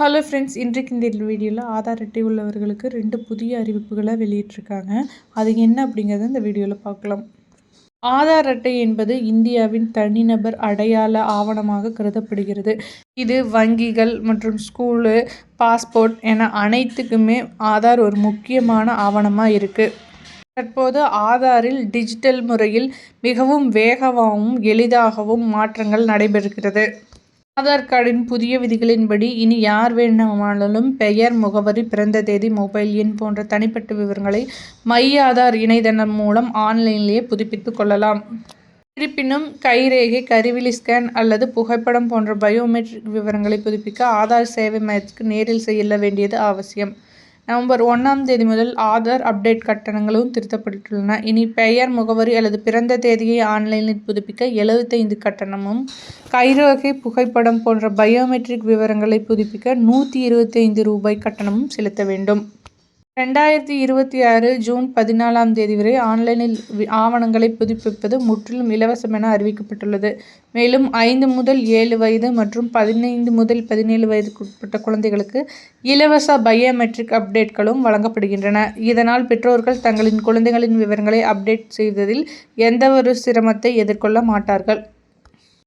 Hello friends இன்றைக்கு இந்த வீடியோவில் ஆதார் அட்டை உள்ளவர்களுக்கு ரெண்டு புதிய அறிவிப்புகளை வெளியிட்டிருக்காங்க. அது என்ன அப்படிங்கிறத இந்த வீடியோவில் பார்க்கலாம். ஆதார் அட்டை என்பது இந்தியாவின் தனிநபர் அடையாள ஆவணமாக கருதப்படுகிறது. இது வங்கிகள் மற்றும் ஸ்கூலு பாஸ்போர்ட் என அனைத்துக்குமே ஆதார் ஒரு முக்கியமான ஆவணமாக இருக்குது தற்போது ஆதாரில் டிஜிட்டல் முறையில் மிகவும் வேகமாகவும் எளிதாகவும் மாற்றங்கள் நடைபெறுகிறது. ஆதார் கார்டின் புதிய விதிகளின்படி இனி யார் வேண்டுமானாலும் பெயர் முகவரி பிறந்த தேதி மொபைல் எண் போன்ற தனிப்பட்ட விவரங்களை மை ஆதார் இணையதளம் மூலம் ஆன்லைனிலேயே புதுப்பித்துக் கொள்ளலாம். இருப்பினும் கைரேகை கருவிழி ஸ்கேன் அல்லது புகைப்படம் போன்ற பயோமெட்ரிக் விவரங்களை புதுப்பிக்க ஆதார் சேவை மையத்துக்கு நேரில் செல்ல வேண்டியது அவசியம். நவம்பர் ஒன்றாம் தேதி முதல் ஆதார் அப்டேட் கட்டணங்களும் திருத்தப்பட்டுள்ளன. இனி பெயர் முகவரி அல்லது பிறந்த தேதியை ஆன்லைனில் புதுப்பிக்க எழுபத்தைந்து கட்டணமும் கைரேகை புகைப்படம் போன்ற பயோமெட்ரிக் விவரங்களை புதுப்பிக்க நூற்றி இருபத்தைந்து ரூபாய் கட்டணமும் செலுத்த வேண்டும். ரெண்டாயிரத்தி இருபத்தி ஆறு ஜூன் பதினாலாம் தேதி வரை ஆன்லைனில் ஆவணங்களை புதுப்பிப்பது முற்றிலும் இலவசம் என அறிவிக்கப்பட்டுள்ளது. மேலும் ஐந்து முதல் ஏழு வயது மற்றும் பதினைந்து முதல் பதினேழு வயதுக்குட்பட்ட குழந்தைகளுக்கு இலவச பயோமெட்ரிக் அப்டேட்களும் வழங்கப்படுகின்றன. இதனால் பெற்றோர்கள் தங்களின் குழந்தைகளின் விவரங்களை அப்டேட் செய்வதில் எந்தவொரு சிரமத்தை எதிர்கொள்ள மாட்டார்கள்.